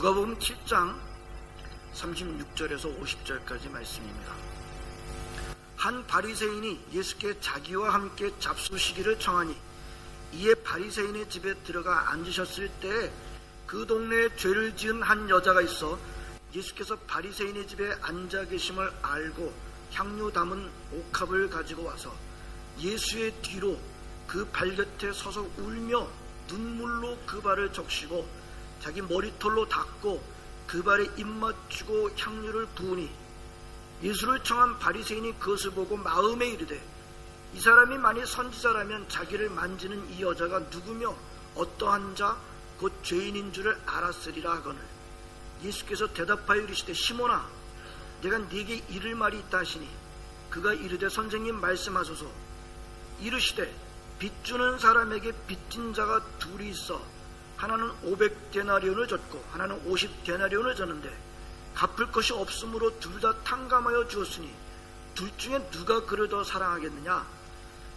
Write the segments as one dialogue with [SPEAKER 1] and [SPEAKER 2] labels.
[SPEAKER 1] 누가복음 7장 36절에서 50절까지 말씀입니다. 한 바리새인이 예수께 자기와 함께 잡수시기를 청하니 이에 바리새인의 집에 들어가 앉으셨을 때 그 동네에 죄를 지은 한 여자가 있어 예수께서 바리새인의 집에 앉아 계심을 알고 향유 담은 옥합을 가지고 와서 예수의 뒤로 그 발 곁에 서서 울며 눈물로 그 발을 적시고 자기 머리털로 닦고 그 발에 입 맞추고 향유를 부으니 예수를 청한 바리새인이 그것을 보고 마음에 이르되 이 사람이 만일 선지자라면 자기를 만지는 이 여자가 누구며 어떠한 자 곧 죄인인 줄을 알았으리라 하거늘. 예수께서 대답하여 이르시되 시몬아 내가 네게 이를 말이 있다 하시니 그가 이르되 선생님 말씀하소서. 이르시되 빚 주는 사람에게 빚진 자가 둘이 있어 하나는 500데나리온을 줬고 하나는 50데나리온을 줬는데 갚을 것이 없으므로 둘 다 탕감하여 주었으니 둘 중에 누가 그를 더 사랑하겠느냐?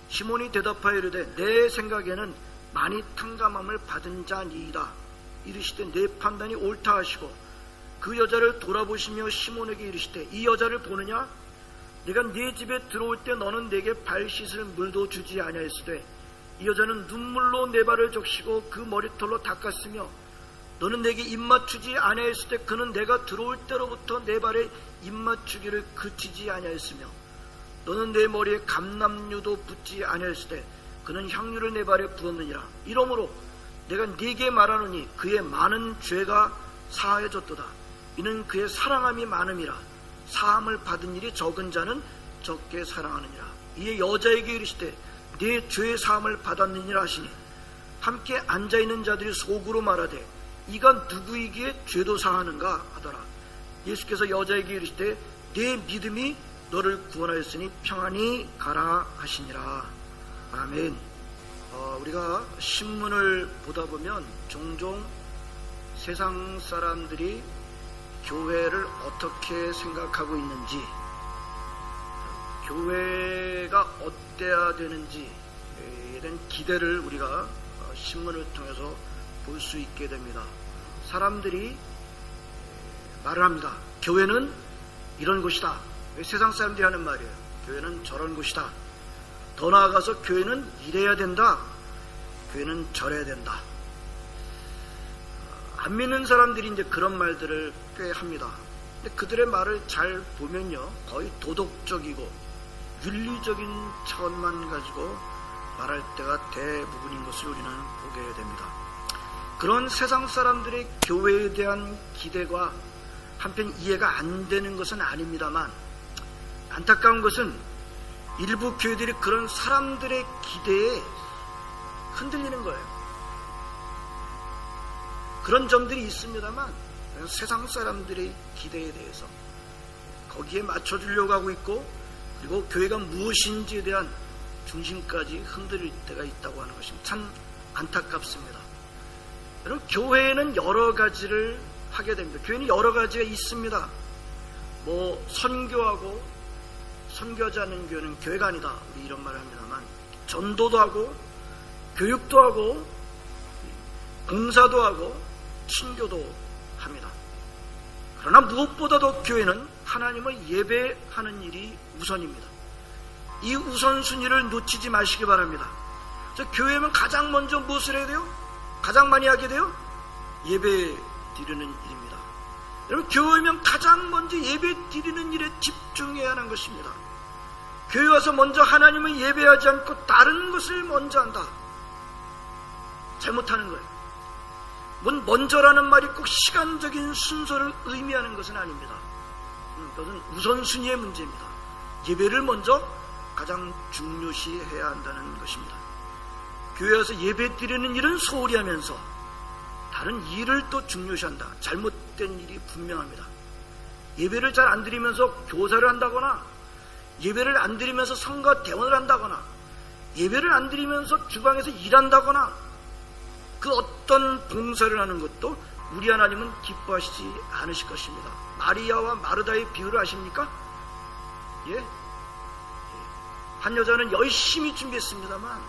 [SPEAKER 1] 시몬이 대답하여 이르되 내 생각에는 많이 탕감함을 받은 자니이다. 이르시되 내 판단이 옳다 하시고 그 여자를 돌아보시며 시몬에게 이르시되 이 여자를 보느냐? 내가 네 집에 들어올 때 너는 내게 발 씻을 물도 주지 아니하였으되 이 여자는 눈물로 내 발을 적시고 그 머리털로 닦았으며 너는 내게 입맞추지 아니하였을 때 그는 내가 들어올 때로부터 내 발에 입맞추기를 그치지 아니하였으며 너는 내 머리에 감남류도 붙지 아니하였을 때 그는 향유를 내 발에 부었느니라. 이러므로 내가 네게 말하노니 그의 많은 죄가 사하여졌도다. 이는 그의 사랑함이 많음이라. 사함을 받은 일이 적은 자는 적게 사랑하느니라. 이에 여자에게 이르시되 네 죄의 사함을 받았느니라 하시니 함께 앉아 있는 자들이 속으로 말하되 이가 누구이기에 죄도 사하는가? 하더라. 예수께서 여자에게 이르시되 네 믿음이 너를 구원하였으니 평안히 가라 하시니라. 아멘. 어, 우리가 신문을 보다 보면 종종 세상 사람들이 교회를 어떻게 생각하고 있는지 교회가 어 때야 되는지에 대한 기대를 우리가 어, 신문을 통해서 볼 수 있게 됩니다. 사람들이 말을 합니다. 교회는 이런 곳이다. 세상 사람들이 하는 말이에요. 교회는 저런 곳이다. 더 나아가서 교회는 이래야 된다. 교회는 저래야 된다. 안 믿는 사람들이 이제 그런 말들을 꽤 합니다. 근데 그들의 말을 잘 보면요. 거의 도덕적이고 윤리적인 차원만 가지고 말할 때가 대부분인 것을 우리는 보게 됩니다. 그런 세상 사람들의 교회에 대한 기대가 한편 이해가 안 되는 것은 아닙니다만 안타까운 것은 일부 교회들이 그런 사람들의 기대에 흔들리는 거예요. 그런 점들이 있습니다만 세상 사람들의 기대에 대해서 거기에 맞춰주려고 하고 있고 그리고 교회가 무엇인지에 대한 중심까지 흔들릴 때가 있다고 하는 것입니다. 참 안타깝습니다. 여러분 교회에는 여러 가지를 하게 됩니다. 교회는 여러 가지가 있습니다. 뭐 선교하고 선교하지 않는 교회는 교회가 아니다. 우리 이런 말을 합니다만 전도도 하고 교육도 하고 봉사도 하고 친교도 합니다. 그러나 무엇보다도 교회는 하나님을 예배하는 일이 우선입니다. 이 우선순위를 놓치지 마시기 바랍니다. 저 교회면 가장 먼저 무엇을 해야 돼요? 가장 많이 하게 돼요? 예배 드리는 일입니다. 여러분, 교회면 가장 먼저 예배 드리는 일에 집중해야 하는 것입니다. 교회 와서 먼저 하나님을 예배하지 않고 다른 것을 먼저 한다. 잘못하는 거예요. 뭔 먼저라는 말이 꼭 시간적인 순서를 의미하는 것은 아닙니다. 음, 그것은 우선순위의 문제입니다. 예배를 먼저 가장 중요시 해야 한다는 것입니다. 교회 와서 예배 드리는 일은 소홀히 하면서 다른 일을 또 중요시한다. 잘못된 일이 분명합니다. 예배를 잘 안 드리면서 교사를 한다거나 예배를 안 드리면서 성가 대원을 한다거나 예배를 안 드리면서 주방에서 일한다거나 그 어떤 봉사를 하는 것도 우리 하나님은 기뻐하시지 않으실 것입니다. 마리아와 마르다의 비유를 아십니까? 예? 한 여자는 열심히 준비했습니다만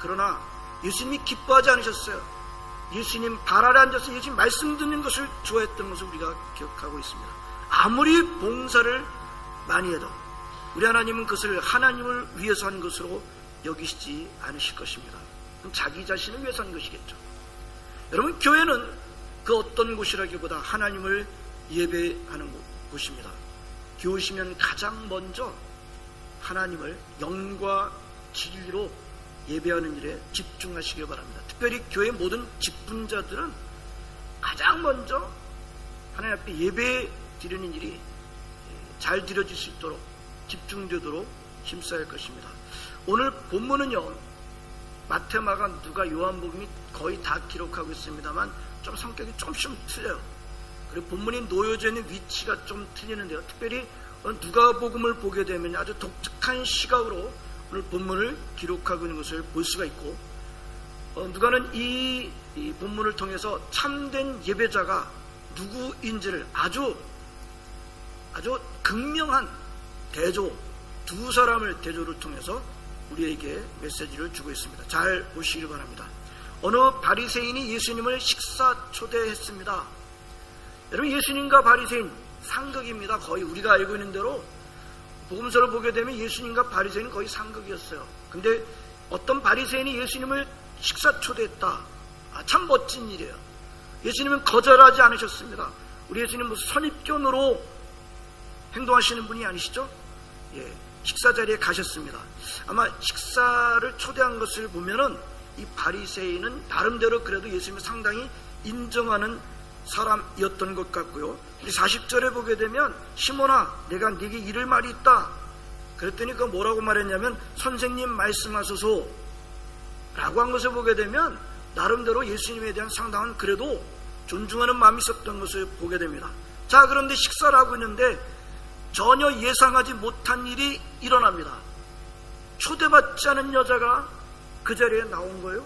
[SPEAKER 1] 그러나 예수님이 기뻐하지 않으셨어요. 예수님 발 아래 앉아서 예수님 말씀 듣는 것을 좋아했던 것을 우리가 기억하고 있습니다. 아무리 봉사를 많이 해도 우리 하나님은 그것을 하나님을 위해서 한 것으로 여기시지 않으실 것입니다. 자기 자신을 위해서 한 것이겠죠. 여러분 교회는 그 어떤 곳이라기보다 하나님을 예배하는 곳입니다. 교우시면 가장 먼저 하나님을 영과 진리로 예배하는 일에 집중하시길 바랍니다. 특별히 교회 모든 직분자들은 가장 먼저 하나님 앞에 예배 드리는 일이 잘 드려질 수 있도록 집중되도록 힘써야 할 것입니다. 오늘 본문은요 마테마가 누가 요한복음이 거의 다 기록하고 있습니다만 좀 성격이 좀씩 틀려요. 그리고 본문이 놓여져 있는 위치가 좀 틀리는데요. 특별히 누가복음을 보게 되면 아주 독특한 시각으로 오늘 본문을 기록하고 있는 것을 볼 수가 있고 어, 누가는 이, 이 본문을 통해서 참된 예배자가 누구인지를 아주 아주 극명한 대조 두 사람을 대조를 통해서 우리에게 메시지를 주고 있습니다. 잘 보시길 바랍니다. 어느 바리새인이 예수님을 식사 초대했습니다. 여러분 예수님과 바리새인 상극입니다. 거의 우리가 알고 있는 대로 복음서를 보게 되면 예수님과 바리새인은 거의 상극이었어요. 근데 어떤 바리새인이 예수님을 식사 초대했다. 아, 참 멋진 일이에요. 예수님은 거절하지 않으셨습니다. 우리 예수님 무슨 선입견으로 행동하시는 분이 아니시죠? 예, 식사 자리에 가셨습니다. 아마 식사를 초대한 것을 보면은 이 바리새인은 나름대로 그래도 예수님을 상당히 인정하는 사람이었던 것 같고요. 우리 40절에 보게 되면 시몬아 내가 네게 이를 말이 있다. 그랬더니 그 뭐라고 말했냐면 선생님 말씀하소서 라고 한 것을 보게 되면 나름대로 예수님에 대한 상당한 그래도 존중하는 마음이 있었던 것을 보게 됩니다. 자 그런데 식사를 하고 있는데 전혀 예상하지 못한 일이 일어납니다. 초대받지 않은 여자가 그 자리에 나온 거예요.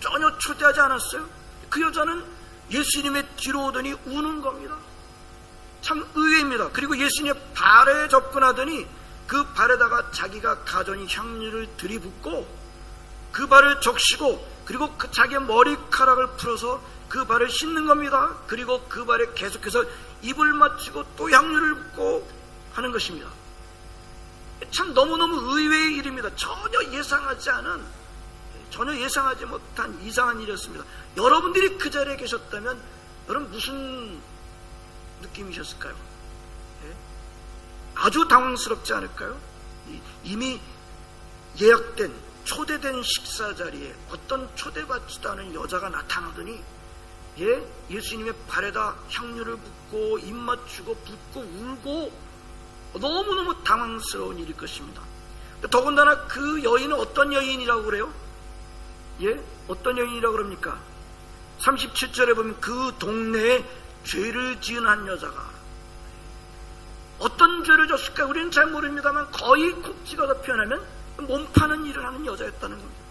[SPEAKER 1] 전혀 초대하지 않았어요. 그 여자는 예수님의 뒤로 오더니 우는 겁니다. 참 의외입니다. 그리고 예수님의 발에 접근하더니 그 발에다가 자기가 가져온 향유를 들이붓고 그 발을 적시고 그리고 그 자기의 머리카락을 풀어서 그 발을 씻는 겁니다. 그리고 그 발에 계속해서 입을 맞추고 또 향유를 붓고 하는 것입니다. 참 너무너무 의외의 일입니다. 전혀 예상하지 않은, 전혀 예상하지 못한 이상한 일이었습니다. 여러분들이 그 자리에 계셨다면, 여러분 무슨 느낌이셨을까요? 예? 아주 당황스럽지 않을까요? 이미 예약된, 초대된 식사 자리에 어떤 초대받지도 않은 여자가 나타나더니, 예? 예수님의 발에다 향유를 붓고, 입 맞추고, 붓고, 울고, 너무너무 당황스러운 일일 것입니다. 더군다나 그 여인은 어떤 여인이라고 그래요? 예? 어떤 여인이라고 그럽니까? 37절에 보면 그 동네에 죄를 지은 한 여자가 어떤 죄를 졌을까 우리는 잘 모릅니다만 거의 콕 찍어서 표현하면 몸 파는 일을 하는 여자였다는 겁니다.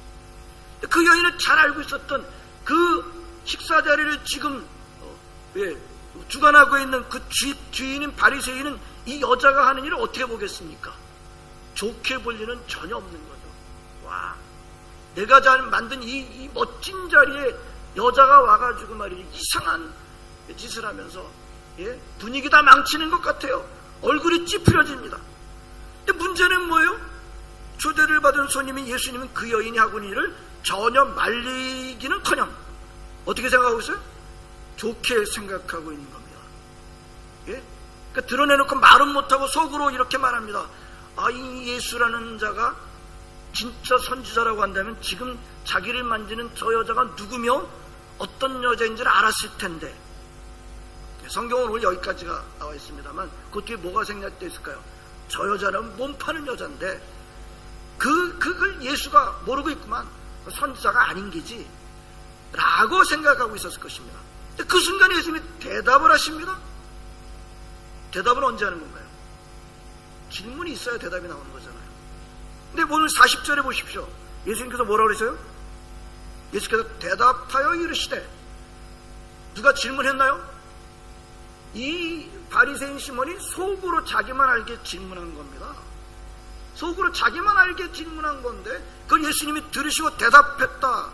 [SPEAKER 1] 그 여인은 잘 알고 있었던 그 식사 자리를 지금 어, 예, 주관하고 있는 그 주, 주인인 바리새인은 이 여자가 하는 일을 어떻게 보겠습니까? 좋게 볼 일은 전혀 없는 거죠. 와, 내가 잘 만든 이, 이 멋진 자리에 여자가 와가지고 말이지 이상한 짓을 하면서 예? 분위기 다 망치는 것 같아요. 얼굴이 찌푸려집니다. 근데 문제는 뭐예요? 초대를 받은 손님인 예수님은 그 여인이 하고 있는 일을 전혀 말리기는커녕 어떻게 생각하고 있어요? 좋게 생각하고 있는 겁니다. 예? 그러니까 드러내놓고 말은 못하고 속으로 이렇게 말합니다. 아, 이 예수라는 자가 진짜 선지자라고 한다면 지금 자기를 만지는 저 여자가 누구며 어떤 여자인지를 알았을 텐데. 성경은 오늘 여기까지가 나와 있습니다만 그 뒤에 뭐가 생략되어 있을까요? 저 여자는 몸 파는 여자인데 그, 그걸 예수가 모르고 있구만. 선지자가 아닌 기지. 라고 생각하고 있었을 것입니다. 그 순간에 예수님이 대답을 하십니다. 대답은 언제 하는 건가요? 질문이 있어야 대답이 나오는 거잖아요. 근데 오늘 40절에 보십시오. 예수님께서 뭐라고 그러세요? 예수께서 대답하여 이르시되 누가 질문했나요? 이 바리새인 시몬이 속으로 자기만 알게 질문한 겁니다. 속으로 자기만 알게 질문한 건데 그걸 예수님이 들으시고 대답했다라고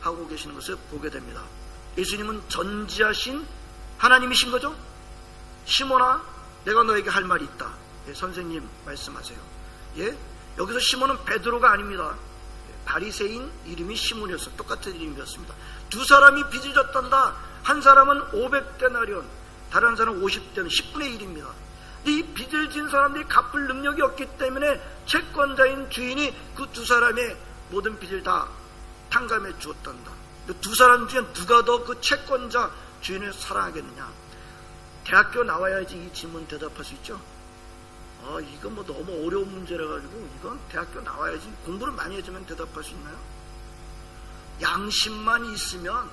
[SPEAKER 1] 하고 계시는 것을 보게 됩니다. 예수님은 전지하신 하나님이신 거죠? 시몬아, 내가 너에게 할 말이 있다. 예, 선생님 말씀하세요. 예? 여기서 시몬은 베드로가 아닙니다. 예, 바리새인 이름이 시몬이었어. 똑같은 이름이었습니다. 두 사람이 빚을 졌단다. 한 사람은 500데나리온, 다른 한 사람은 50데는 10분의 1입니다. 이 빚을 진 사람들이 갚을 능력이 없기 때문에 채권자인 주인이 그 두 사람의 모든 빚을 다 탕감해 주었단다. 그두 사람 중에 누가 더 그 채권자 주인을 사랑하겠느냐? 대학교 나와야지 이 질문 대답할 수 있죠. 아, 이거 뭐 너무 어려운 문제라 가지고 이건 대학교 나와야지 공부를 많이 해주면 대답할 수 있나요? 양심만 있으면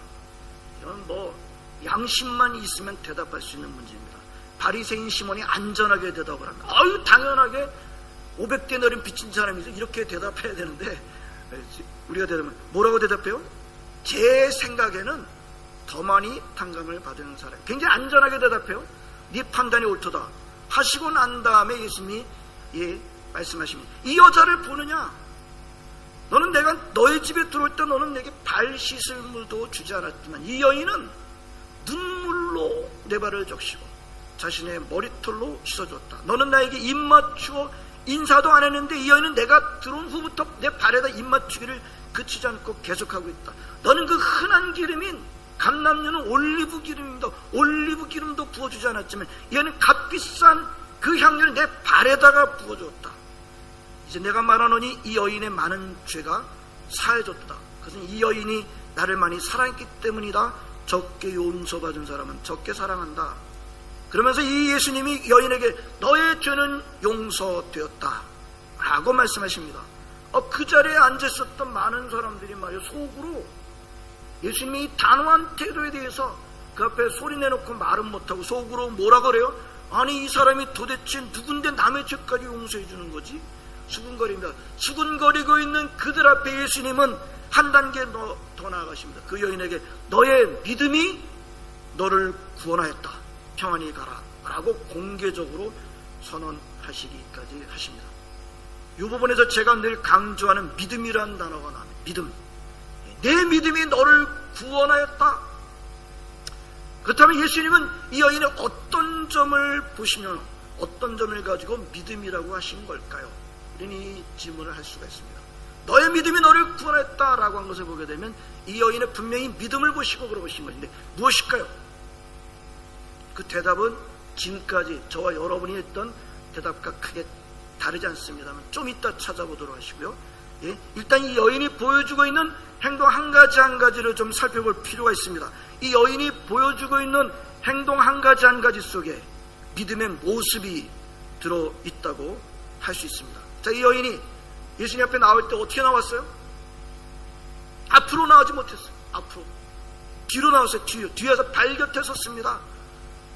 [SPEAKER 1] 이건 뭐 양심만 있으면 대답할 수 있는 문제입니다. 바리새인 시몬이 안전하게 대답을 합니다. 아유 당연하게 500대 너린 빚진 사람이죠. 이렇게 대답해야 되는데 우리가 대답하면 뭐라고 대답해요? 제 생각에는 더 많이 탕감을 받은 사람. 굉장히 안전하게 대답해요. 네 판단이 옳도다. 하시고 난 다음에 예수님이 예 말씀하십니다. 이 여자를 보느냐? 너는 내가 너의 집에 들어올 때 너는 내게 발 씻을 물도 주지 않았지만 이 여인은 눈물로 내 발을 적시고 자신의 머리털로 씻어줬다. 너는 나에게 입 맞추어 인사도 안 했는데 이 여인은 내가 들어온 후부터 내 발에다 입 맞추기를 그치지 않고 계속하고 있다. 너는 그 흔한 기름인 감남류는 올리브 기름입니다. 올리브 기름도 부어주지 않았지만 얘는 값비싼 그 향료를 내 발에다가 부어줬다. 이제 내가 말하노니 이 여인의 많은 죄가 사해졌다. 그것은 이 여인이 나를 많이 사랑했기 때문이다. 적게 용서받은 사람은 적게 사랑한다. 그러면서 이 예수님이 여인에게 너의 죄는 용서되었다. 라고 말씀하십니다. 어, 그 자리에 앉아 있었던 많은 사람들이 말이야 속으로 예수님이 이 단호한 태도에 대해서 그 앞에 소리 내놓고 말은 못하고 속으로 뭐라 그래요? 아니 이 사람이 도대체 누군데 남의 죄까지 용서해 주는 거지? 수군거립니다. 수군거리고 있는 그들 앞에 예수님은 한 단계 더, 더 나아가십니다. 그 여인에게 너의 믿음이 너를 구원하였다. 평안히 가라. 라고 공개적으로 선언하시기까지 하십니다. 이 부분에서 제가 늘 강조하는 믿음이라는 단어가 나옵니다. 믿음. 내 믿음이 너를 구원하였다. 그렇다면 예수님은 이 여인의 어떤 점을 보시면 어떤 점을 가지고 믿음이라고 하신 걸까요? 우리는 이 질문을 할 수가 있습니다. 너의 믿음이 너를 구원했다라고 한 것을 보게 되면 이 여인은 분명히 믿음을 보시고 그러신 것인데 무엇일까요? 그 대답은 지금까지 저와 여러분이 했던 대답과 크게 다르지 않습니다만 좀 이따 찾아보도록 하시고요. 예? 일단 이 여인이 보여주고 있는 행동 한 가지 한 가지를 좀 살펴볼 필요가 있습니다. 이 여인이 보여주고 있는 행동 한 가지 한 가지 속에 믿음의 모습이 들어 있다고 할 수 있습니다. 자, 이 여인이 예수님 앞에 나올 때 어떻게 나왔어요? 앞으로 나오지 못했어요. 앞으로. 뒤로 나왔어요. 뒤로. 뒤에서 발 곁에 섰습니다.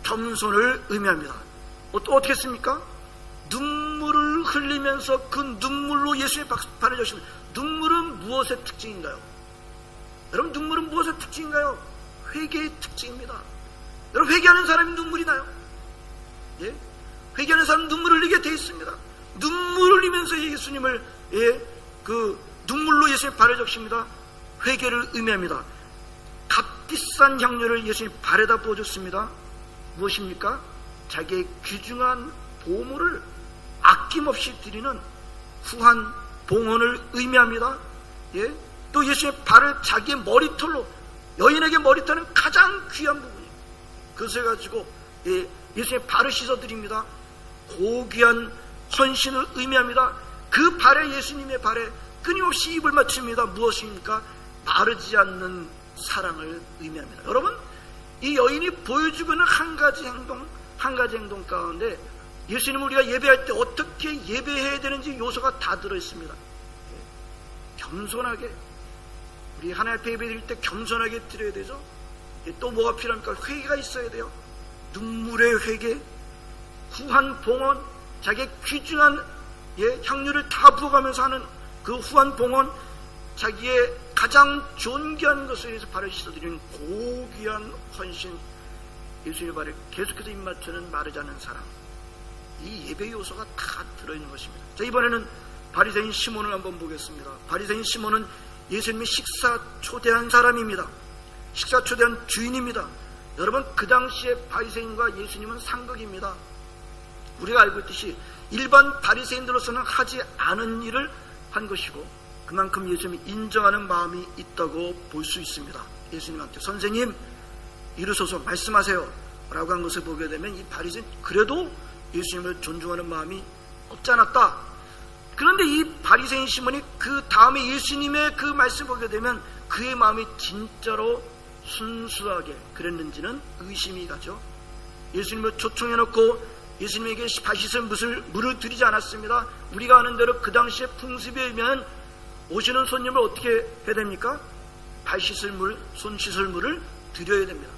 [SPEAKER 1] 겸손을 의미합니다. 어, 또 어떻게 했습니까? 눈물을 흘리면서 그 눈물로 예수의 발을 여십니다. 눈물은 무엇의 특징인가요? 여러분 눈물은 무엇의 특징인가요? 회개의 특징입니다. 여러분 회개하는 사람이 눈물이 나요. 예? 회개하는 사람은 눈물 흘리게 돼 있습니다. 눈물 흘리면서 예수님을 예, 그 눈물로 예수님 발을 적십니다. 회개를 의미합니다. 값비싼 향료를 예수님 발에다 부어줬습니다. 무엇입니까? 자기의 귀중한 보물을 아낌없이 드리는 후한 봉헌을 의미합니다. 예? 또 예수의 발을 자기의 머리털로 여인에게 머리털은 가장 귀한 부분이에요. 그것을 가지고 예, 예수의 발을 씻어드립니다. 고귀한 헌신을 의미합니다. 그 발에 예수님의 발에 끊임없이 입을 맞춥니다. 무엇입니까? 마르지 않는 사랑을 의미합니다. 여러분, 이 여인이 보여주고 있는 한 가지 행동, 한 가지 행동 가운데 예수님 우리가 예배할 때 어떻게 예배해야 되는지 요소가 다 들어있습니다. 예, 겸손하게 우리 하나님 앞에 예배 드릴 때 겸손하게 드려야 되죠. 예, 또 뭐가 필요합니까? 회개가 있어야 돼요. 눈물의 회개, 후한 봉헌, 자기의 귀중한 예, 향유를 다 부어가면서 하는 그 후한 봉헌, 자기의 가장 존귀한 것을 위해서 발을 씻어드리는 고귀한 헌신, 예수의 발에 계속해서 입맞추는 마르지 않는 사랑. 이 예배 요소가 다 들어있는 것입니다. 자, 이번에는 바리새인 시몬을 한번 보겠습니다. 바리새인 시몬은 예수님이 식사 초대한 사람입니다. 식사 초대한 주인입니다. 여러분 그 당시에 바리새인과 예수님은 상극입니다. 우리가 알고 있듯이 일반 바리새인들로서는 하지 않은 일을 한 것이고 그만큼 예수님이 인정하는 마음이 있다고 볼 수 있습니다. 예수님한테 선생님 이르소서 말씀하세요 라고 한 것을 보게 되면 이 바리새인 그래도 예수님을 존중하는 마음이 없지 않았다. 그런데 이 바리새인 시몬이 그 다음에 예수님의 그 말씀을 보게 되면 그의 마음이 진짜로 순수하게 그랬는지는 의심이 가죠. 예수님을 초청해놓고 예수님에게 바시을 물을, 물을 드리지 않았습니다. 우리가 아는 대로 그 당시에 풍습에 의하면 오시는 손님을 어떻게 해야 됩니까? 발 씻을 물, 손 씻을 물을 드려야 됩니다.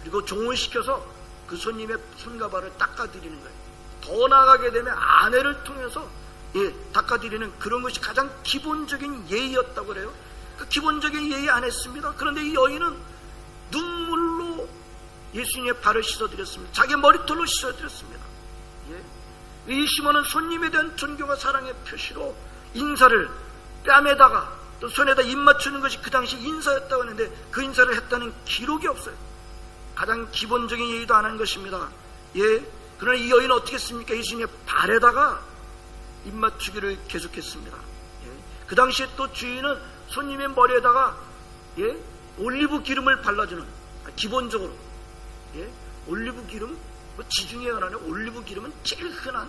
[SPEAKER 1] 그리고 종을 시켜서 그 손님의 손과 발을 닦아드리는 거예요. 더 나아가게 되면 아내를 통해서 예, 닦아드리는 그런 것이 가장 기본적인 예의였다고 그래요. 그 기본적인 예의 안 했습니다. 그런데 이 여인은 눈물로 예수님의 발을 씻어드렸습니다. 자기 머리털로 씻어드렸습니다. 예. 이 시몬은 손님에 대한 존경과 사랑의 표시로 인사를 뺨에다가 또 손에다 입 맞추는 것이 그 당시 인사였다고 하는데 그 인사를 했다는 기록이 없어요. 가장 기본적인 예의도 안 한 것입니다. 예. 그러나 이 여인은 어떻게 했습니까? 예수님의 발에다가 입 맞추기를 계속했습니다. 예. 그 당시에 또 주인은 손님의 머리에다가 예. 올리브 기름을 발라주는 아, 기본적으로 예. 올리브 기름 뭐 지중해 연안에 올리브 기름은 제일 흔한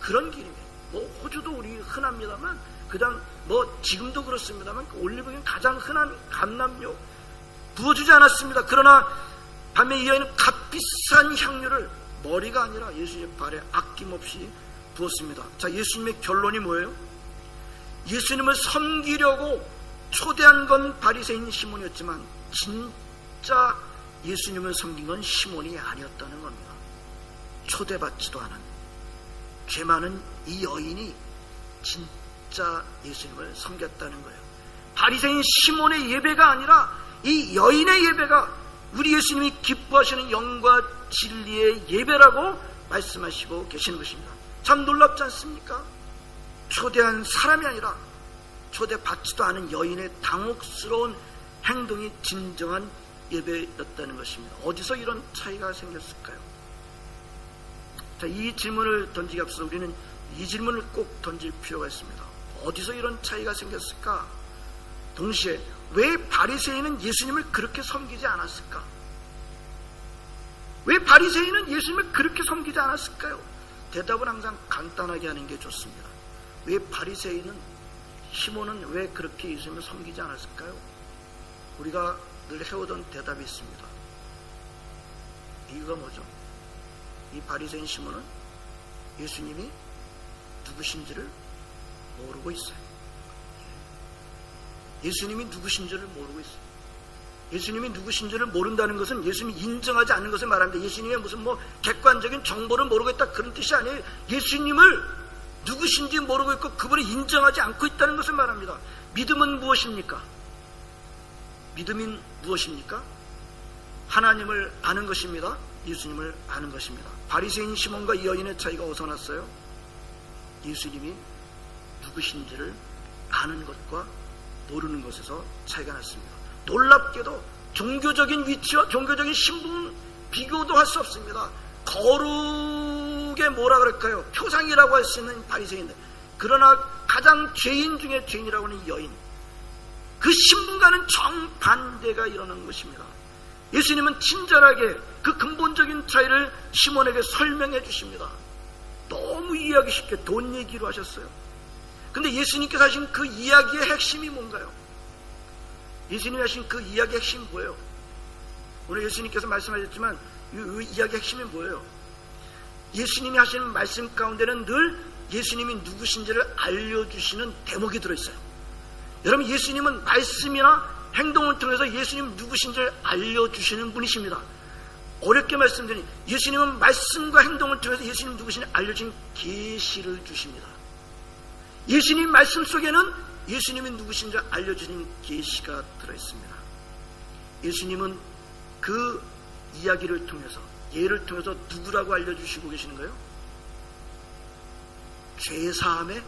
[SPEAKER 1] 그런 기름이에요. 뭐 호주도 우리 흔합니다만 그당 뭐 지금도 그렇습니다만 그 올리브 기름 가장 흔한 감남료 부어주지 않았습니다. 그러나 밤에 이 여인은 값비싼 향유를 머리가 아니라 예수님의 발에 아낌없이 부었습니다. 자, 예수님의 결론이 뭐예요? 예수님을 섬기려고 초대한 건 바리새인 시몬이었지만 진짜 예수님을 섬긴 건 시몬이 아니었다는 겁니다. 초대받지도 않은 죄 많은 이 여인이 진짜 예수님을 섬겼다는 거예요. 바리새인 시몬의 예배가 아니라 이 여인의 예배가 우리 예수님이 기뻐하시는 영과 진리의 예배라고 말씀하시고 계시는 것입니다. 참 놀랍지 않습니까? 초대한 사람이 아니라 초대받지도 않은 여인의 당혹스러운 행동이 진정한 예배였다는 것입니다. 어디서 이런 차이가 생겼을까요? 자, 이 질문을 던지기 앞서 우리는 이 질문을 꼭 던질 필요가 있습니다. 어디서 이런 차이가 생겼을까? 동시에 왜 바리새인은 예수님을 그렇게 섬기지 않았을까? 왜 바리새인은 예수님을 그렇게 섬기지 않았을까요? 대답은 항상 간단하게 하는 게 좋습니다. 왜 바리새인은 시몬은 왜 그렇게 예수님을 섬기지 않았을까요? 우리가 늘 해오던 대답이 있습니다. 이유가 뭐죠? 이 바리새인 시몬은 예수님이 누구신지를 모르고 있어요. 예수님이 누구신지를 모르고 있어요. 예수님이 누구신지를 모른다는 것은 예수님이 인정하지 않는 것을 말합니다. 예수님의 무슨 뭐 객관적인 정보를 모르고 있다 그런 뜻이 아니에요. 예수님을 누구신지 모르고 있고 그분을 인정하지 않고 있다는 것을 말합니다. 믿음은 무엇입니까? 믿음인 무엇입니까? 하나님을 아는 것입니다. 예수님을 아는 것입니다. 바리새인 시몬과 이 여인의 차이가 어디서 났어요? 예수님이 누구신지를 아는 것과 모르는 것에서 차이가 났습니다. 놀랍게도 종교적인 위치와 종교적인 신분 비교도 할 수 없습니다. 거룩의 뭐라 그럴까요? 표상이라고 할 수 있는 바리새인들. 그러나 가장 죄인 중에 죄인이라고 하는 여인. 그 신분과는 정반대가 일어난 것입니다. 예수님은 친절하게 그 근본적인 차이를 시몬에게 설명해 주십니다. 너무 이해하기 쉽게 돈 얘기로 하셨어요. 근데 예수님께서 하신 그 이야기의 핵심이 뭔가요? 예수님이 하신 그 이야기의 핵심이 뭐예요? 오늘 예수님께서 말씀하셨지만 이, 이 이야기의 핵심이 뭐예요? 예수님이 하시는 말씀 가운데는 늘 예수님이 누구신지를 알려주시는 대목이 들어있어요. 여러분 예수님은 말씀이나 행동을 통해서 예수님 누구신지를 알려주시는 분이십니다. 어렵게 말씀드리니 예수님은 말씀과 행동을 통해서 예수님 누구신지 알려준 계시를 주십니다. 예수님 말씀 속에는 예수님이 누구신지 알려주는 계시가 들어있습니다. 예수님은 그 이야기를 통해서 예를 통해서 누구라고 알려주시고 계시는 거예요? 죄사함의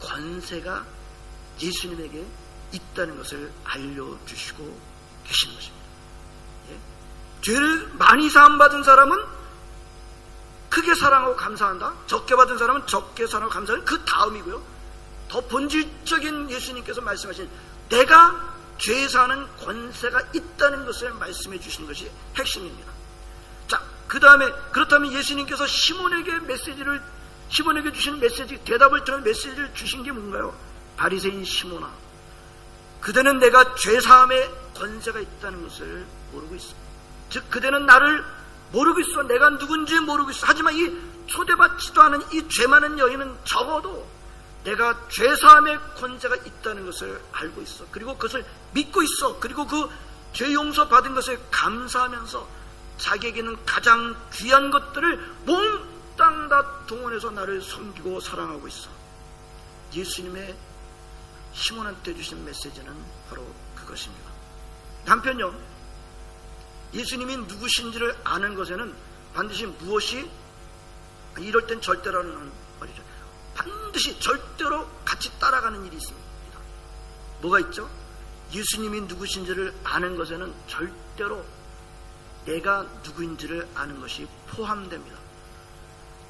[SPEAKER 1] 권세가 예수님에게 있다는 것을 알려주시고 계시는 것입니다. 예? 죄를 많이 사함받은 사람은 크게 사랑하고 감사한다. 적게 받은 사람은 적게 사랑하고 감사하는 그 다음이고요. 더 본질적인 예수님께서 말씀하신 내가 죄 사는 권세가 있다는 것을 말씀해 주시는 것이 핵심입니다. 자, 그 다음에 그렇다면 예수님께서 시몬에게 메시지를 시몬에게 주신 메시지 대답을 들은 메시지를 주신 게 뭔가요? 바리새인 시몬아, 그대는 내가 죄 사함의 권세가 있다는 것을 모르고 있어. 즉 그대는 나를 모르고 있어. 내가 누군지 모르고 있어. 하지만 이 초대받지도 않은 이 죄 많은 여인은 적어도 내가 죄사함의 권세가 있다는 것을 알고 있어. 그리고 그것을 믿고 있어. 그리고 그 죄 용서 받은 것을 감사하면서 자기에게는 가장 귀한 것들을 몽땅 다 동원해서 나를 섬기고 사랑하고 있어. 예수님의 시몬한테 주신 메시지는 바로 그것입니다. 한편요, 예수님이 누구신지를 아는 것에는 반드시 무엇이 이럴 땐 절대라는 말이죠. 반드시 절대로 같이 따라가는 일이 있습니다. 뭐가 있죠? 예수님이 누구신지를 아는 것에는 절대로 내가 누구인지를 아는 것이 포함됩니다.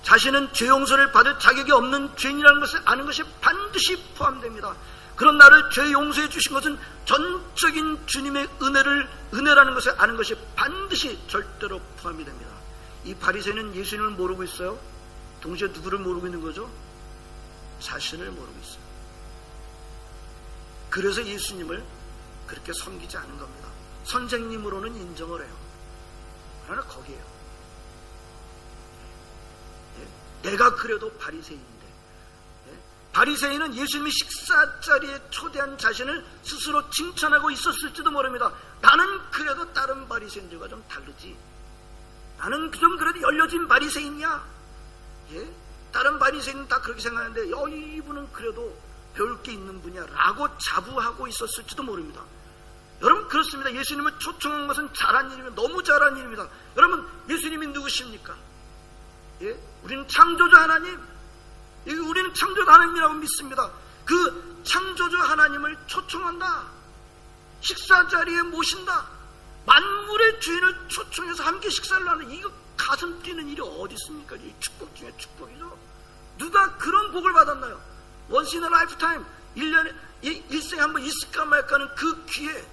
[SPEAKER 1] 자신은 죄 용서를 받을 자격이 없는 죄인이라는 것을 아는 것이 반드시 포함됩니다. 그런 나를 죄 용서해 주신 것은 전적인 주님의 은혜를 은혜라는 것을 아는 것이 반드시 절대로 포함이 됩니다. 이 바리새는 예수님을 모르고 있어요. 동시에 누구를 모르고 있는 거죠? 자신을 모르고 있어요. 그래서 예수님을 그렇게 섬기지 않은 겁니다. 선생님으로는 인정을 해요. 그러나 거기에요. 예? 내가 그래도 바리새인인데 예? 바리새인은 예수님이 식사 자리에 초대한 자신을 스스로 칭찬하고 있었을지도 모릅니다. 나는 그래도 다른 바리새인들과 좀 다르지. 나는 좀 그래도 열려진 바리새인이야. 예? 다른 바리새인은 다 그렇게 생각하는데 어, 이분은 그래도 배울 게 있는 분이야 라고 자부하고 있었을지도 모릅니다. 여러분 그렇습니다. 예수님을 초청한 것은 잘한 일이면 너무 잘한 일입니다. 여러분 예수님이 누구십니까? 예? 우리는 창조주 하나님, 예, 우리는 창조주 하나님이라고 믿습니다. 그 창조주 하나님을 초청한다. 식사 자리에 모신다. 만물의 주인을 초청해서 함께 식사를 하는 이거 가슴 뛰는 일이 어디 있습니까? 이 축복 중에 축복이죠. 누가 그런 복을 받았나요? 원시 인 라이프 타임 1년에 일생에 한번 있을까 말까 하는 그 기회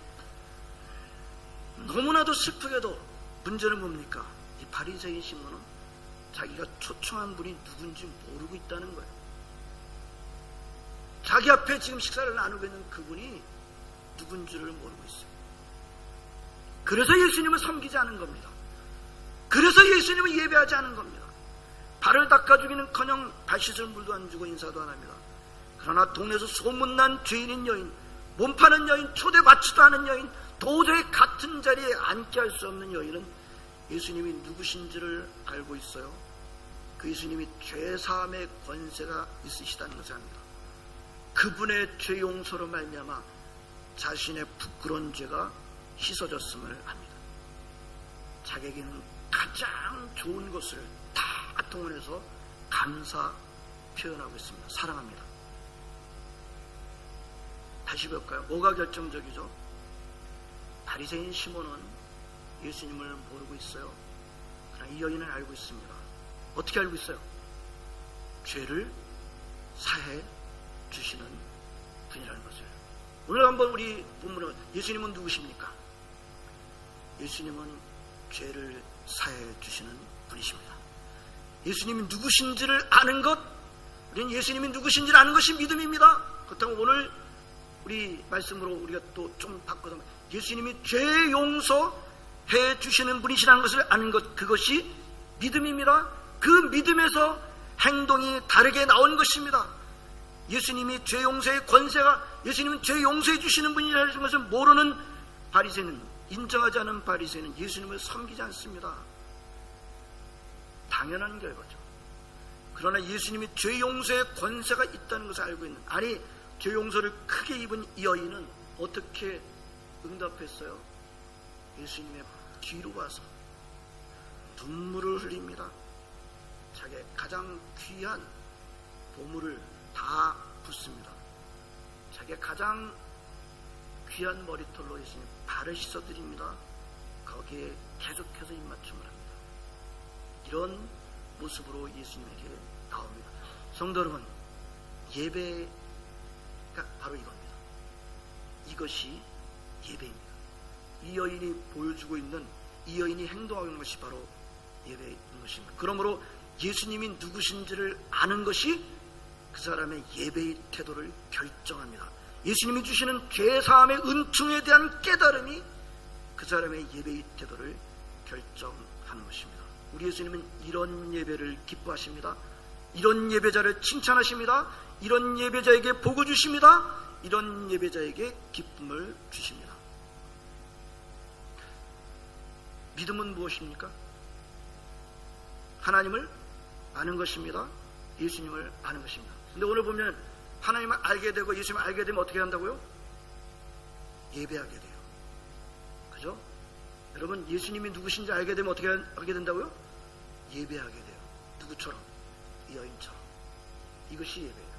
[SPEAKER 1] 너무나도 슬프게도 문제는 뭡니까? 이 바리새인 시몬은 자기가 초청한 분이 누군지 모르고 있다는 거예요. 자기 앞에 지금 식사를 나누고 있는 그분이 누군지를 모르고 있어요. 그래서 예수님을 섬기지 않은 겁니다. 그래서 예수님을 예배하지 않은 겁니다. 발을 닦아주기는 커녕 발 씻을 물도 안 주고 인사도 안 합니다. 그러나 동네에서 소문난 죄인인 여인, 몸 파는 여인, 초대받지도 않은 여인, 도저히 같은 자리에 앉게 할 수 없는 여인은 예수님이 누구신지를 알고 있어요. 그 예수님이 죄사함의 권세가 있으시다는 것을 압니다. 그분의 죄 용서로 말미암아 자신의 부끄러운 죄가 씻어졌음을 압니다. 자기에게는 가장 좋은 것을 다 동원해서 감사 표현하고 있습니다. 사랑합니다. 다시 볼까요? 뭐가 결정적이죠? 바리새인 시몬은 예수님을 모르고 있어요. 그러나 이 여인은 알고 있습니다. 어떻게 알고 있어요? 죄를 사해 주시는 분이라는 것을. 오늘 한번 우리 본문은 예수님은 누구십니까? 예수님은 죄를 사해 주시는 분이십니다. 예수님이 누구신지를 아는 것, 우리는 예수님이 누구신지를 아는 것이 믿음입니다. 그렇다면 오늘 우리 말씀으로 우리가 또 좀 바꿔서 예수님이 죄 용서 해 주시는 분이시라는 것을 아는 것, 그것이 믿음입니다. 그 믿음에서 행동이 다르게 나온 것입니다. 예수님이 죄 용서의 권세가 예수님은 죄 용서해 주시는 분이라는 것을 모르는 바리새는 인정하지 않은 바리새는 예수님을 섬기지 않습니다. 당연한 결과죠. 그러나 예수님이 죄 용서의 권세가 있다는 것을 알고 있는 아니 죄 용서를 크게 입은 이 여인은 어떻게 응답했어요? 예수님의 뒤로 와서 눈물을 흘립니다. 자기의 가장 귀한 보물을 다 붓습니다. 자기의 가장 귀한 머리털로 예수님 발을 씻어드립니다. 거기에 계속해서 입맞춤을 합니다. 이런 모습으로 예수님에게 나옵니다. 성도 여러분, 예배가 바로 이겁니다. 이것이 예배입니다. 이 여인이 보여주고 있는 이 여인이 행동하고 있는 것이 바로 예배인 것입니다. 그러므로 예수님이 누구신지를 아는 것이 그 사람의 예배의 태도를 결정합니다. 예수님이 주시는 죄사함의 은총에 대한 깨달음이 그 사람의 예배의 태도를 결정하는 것입니다. 우리 예수님은 이런 예배를 기뻐하십니다. 이런 예배자를 칭찬하십니다. 이런 예배자에게 복을 주십니다. 이런 예배자에게 기쁨을 주십니다. 믿음은 무엇입니까? 하나님을 아는 것입니다. 예수님을 아는 것입니다. 근데 오늘 보면 하나님을 알게 되고 예수님을 알게 되면 어떻게 한다고요? 예배하게 돼요. 그죠? 여러분 예수님이 누구신지 알게 되면 어떻게 하게 된다고요? 예배하게 돼요. 누구처럼? 이 여인처럼. 이것이 예배예요.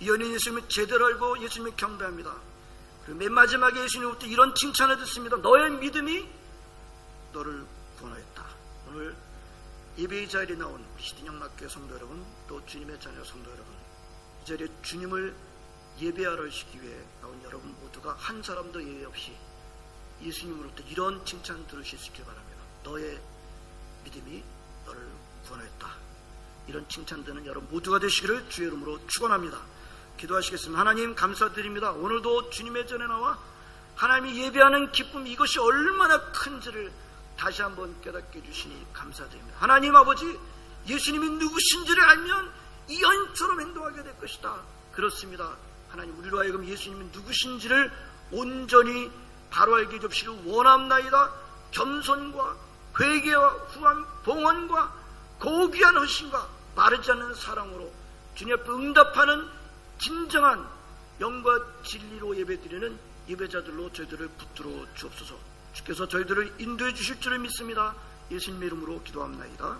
[SPEAKER 1] 이 여인은 예수님을 제대로 알고 예수님을 경배합니다. 그리고 맨 마지막에 예수님부터 이런 칭찬을 듣습니다. 너의 믿음이 너를 구원하였다. 오늘 예배의 자리에 나온 우리 시딘영락교 성도 여러분, 또 주님의 자녀 성도 여러분, 이 자리에 주님을 예배하러 오시기 위해 나온 여러분 모두가 한 사람도 예외 없이 예수님으로부터 이런 칭찬 들으실 수 있길 바랍니다. 너의 믿음이 너를 구원하였다. 이런 칭찬 듣는 여러분 모두가 되시기를 주의 이름으로 축원합니다. 기도하시겠습니다. 하나님 감사드립니다. 오늘도 주님의 전에 나와 하나님이 예배하는 기쁨 이것이 얼마나 큰지를 다시 한번 깨닫게 해주시니 감사드립니다. 하나님 아버지 예수님이 누구신지를 알면 이 여인처럼 행동하게 될 것이다. 그렇습니다. 하나님 우리로 하여금 예수님이 누구신지를 온전히 바로 알게 해주시길 원합나이다. 겸손과 회개와 후한 봉헌과 고귀한 헌신과 마르지 않는 사랑으로 주님 앞에 응답하는 진정한 영과 진리로 예배드리는 예배자들로 저희들을 붙들어 주옵소서. 주께서 저희들을 인도해 주실 줄을 믿습니다. 예수님 이름으로 기도합나이다.